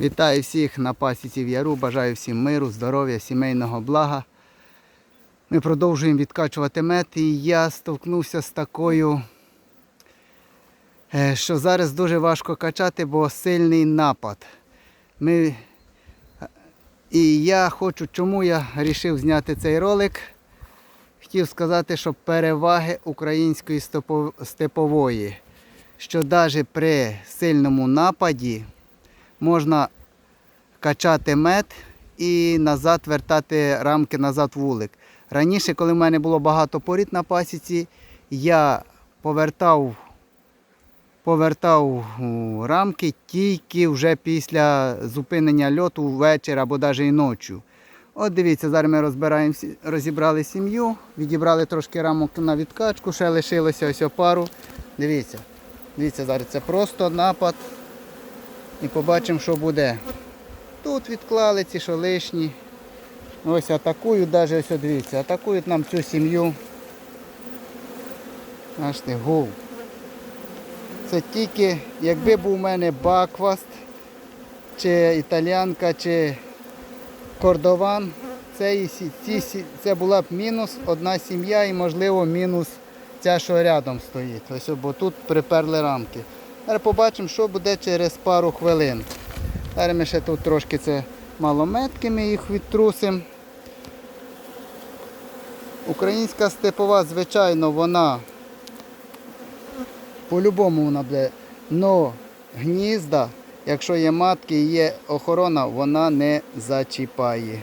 Вітаю всіх на пасіці в Яру. Бажаю всім миру, здоров'я, сімейного блага. Ми продовжуємо відкачувати мед і я стовкнувся з такою, е, що зараз дуже важко качати, бо сильний напад. Ми... І я хочу, чому я вирішив зняти цей ролик. Хотів сказати, що переваги української степової, що навіть при сильному нападі можна качати мед і назад вертати рамки назад вулик. Раніше, коли в мене було багато порід на пасіці, я повертав, повертав рамки тільки вже після зупинення льоту ввечері або навіть і ночі. От дивіться, зараз ми розбираємо, розібрали сім'ю, відібрали трошки рамок на відкачку, ще лишилося ось пару. Дивіться, дивіться, зараз це просто напад. І побачимо, що буде. Тут відклали ці, що лишні. Ось атакують, навіть ось дивіться, атакують нам цю сім'ю. Ти гул. Це тільки, якби був у мене бакваст, чи італіанка, чи кордован, це, це була б мінус одна сім'я і, можливо, мінус ця, що рядом стоїть. Ось, бо тут приперли рамки. Зараз побачимо, що буде через пару хвилин. Зараз ми ще тут трошки це малометки, ми їх відтрусимо. Українська степова, звичайно, вона по-любому вона буде. Но гнізда, якщо є матки і є охорона, вона не зачіпає.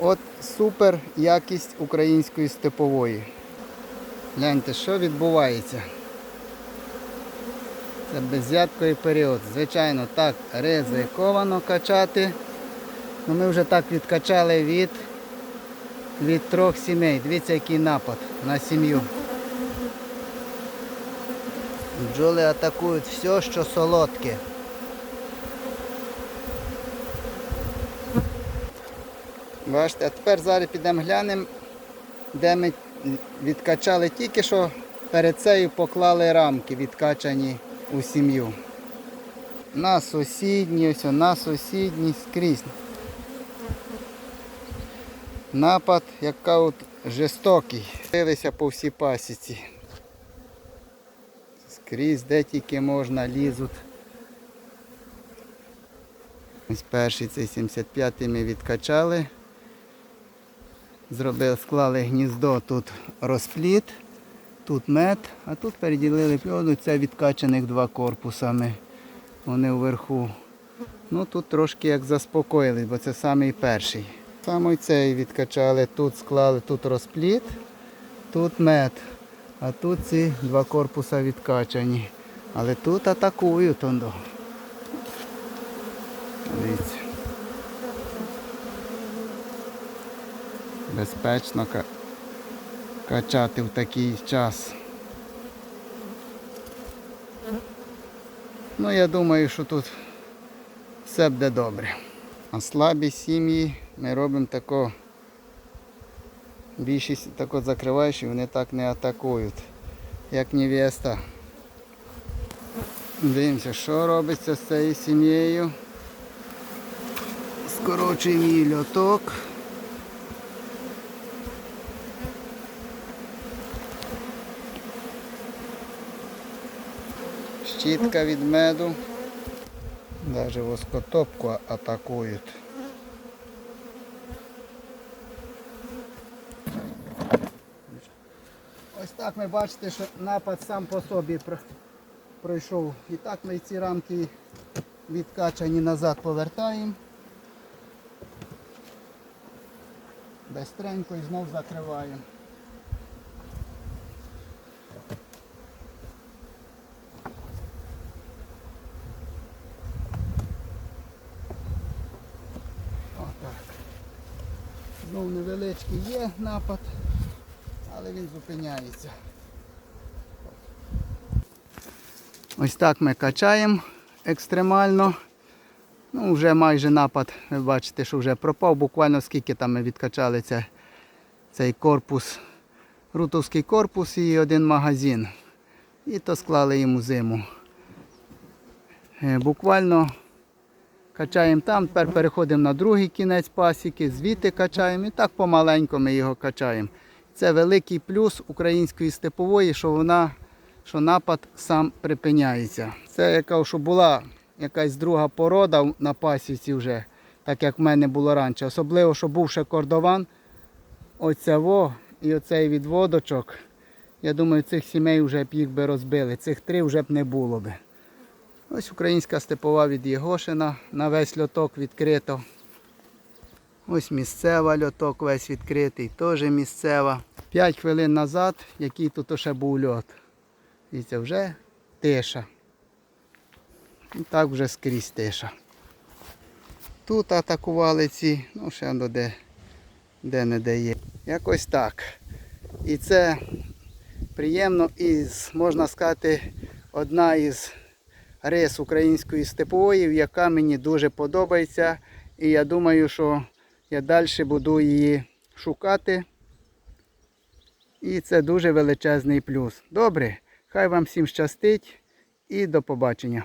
От супер якість української степової. Гляньте, що відбувається. Це беззятковий період. Звичайно, так ризиковано качати. Ну, ми вже так відкачали від, від трьох сімей. Дивіться, який напад на сім'ю. Бджоли атакують все, що солодке. Бачите, а тепер зараз підемо глянемо, де ми відкачали тільки що перед цею поклали рамки відкачані у сім'ю. На сусідній, ось на сусідній скрізь. Напад, яка от жорстокий. Дивилися по всій пасіці. Скрізь, де тільки можна, лізуть. Ось перший цей 75-й ми відкачали. Зробили, склали гніздо, тут розпліт, тут мед, а тут переділили пьоду, це відкачаних два корпусами. Вони вверху. Ну тут трошки як заспокоїли, бо це самий перший. Саме цей відкачали, тут склали, тут розпліт, тут мед. А тут ці два корпуса відкачані. Але тут атакують. ондо. Дивіться. Безпечно качати в такий час. Ну, я думаю, що тут все буде добре. А слабі сім'ї ми робимо тако. Більшість тако закриваєш вони так не атакують, як невеста. Дивимося, що робиться з цією сім'єю. Скорочуємо її льоток. Щітка від меду. Навіть воскотопку атакують. Ось так ми бачите, що напад сам по собі пройшов. І так ми ці рамки відкачані назад повертаємо. Бестренько і знов закриваємо. Знов невеличкий є напад, але він зупиняється. Ось так ми качаємо екстремально. Ну, вже майже напад, ви бачите, що вже пропав. Буквально скільки там ми відкачали це, цей корпус, рутовський корпус і один магазин. І то склали йому зиму. Е, Буквально Качаємо там, тепер переходимо на другий кінець пасіки, звідти качаємо і так помаленьку ми його качаємо. Це великий плюс української степової, що вона, що напад сам припиняється. Це яка що була якась друга порода на пасіці вже, так як в мене було раніше. Особливо, що був ще кордован, оця во і оцей відводочок. Я думаю, цих сімей вже б їх би розбили. Цих три вже б не було би. Ось українська степова від Єгошина на весь льоток відкрито. Ось місцева льоток весь відкритий, теж місцева. П'ять хвилин назад, який тут ще був льот. Дивіться, вже тиша. І так вже скрізь тиша. Тут атакували ці, ну ще де, де не де є. Якось так. І це приємно із, можна сказати, одна із рис української степової, яка мені дуже подобається. І я думаю, що я далі буду її шукати. І це дуже величезний плюс. Добре, хай вам всім щастить і до побачення.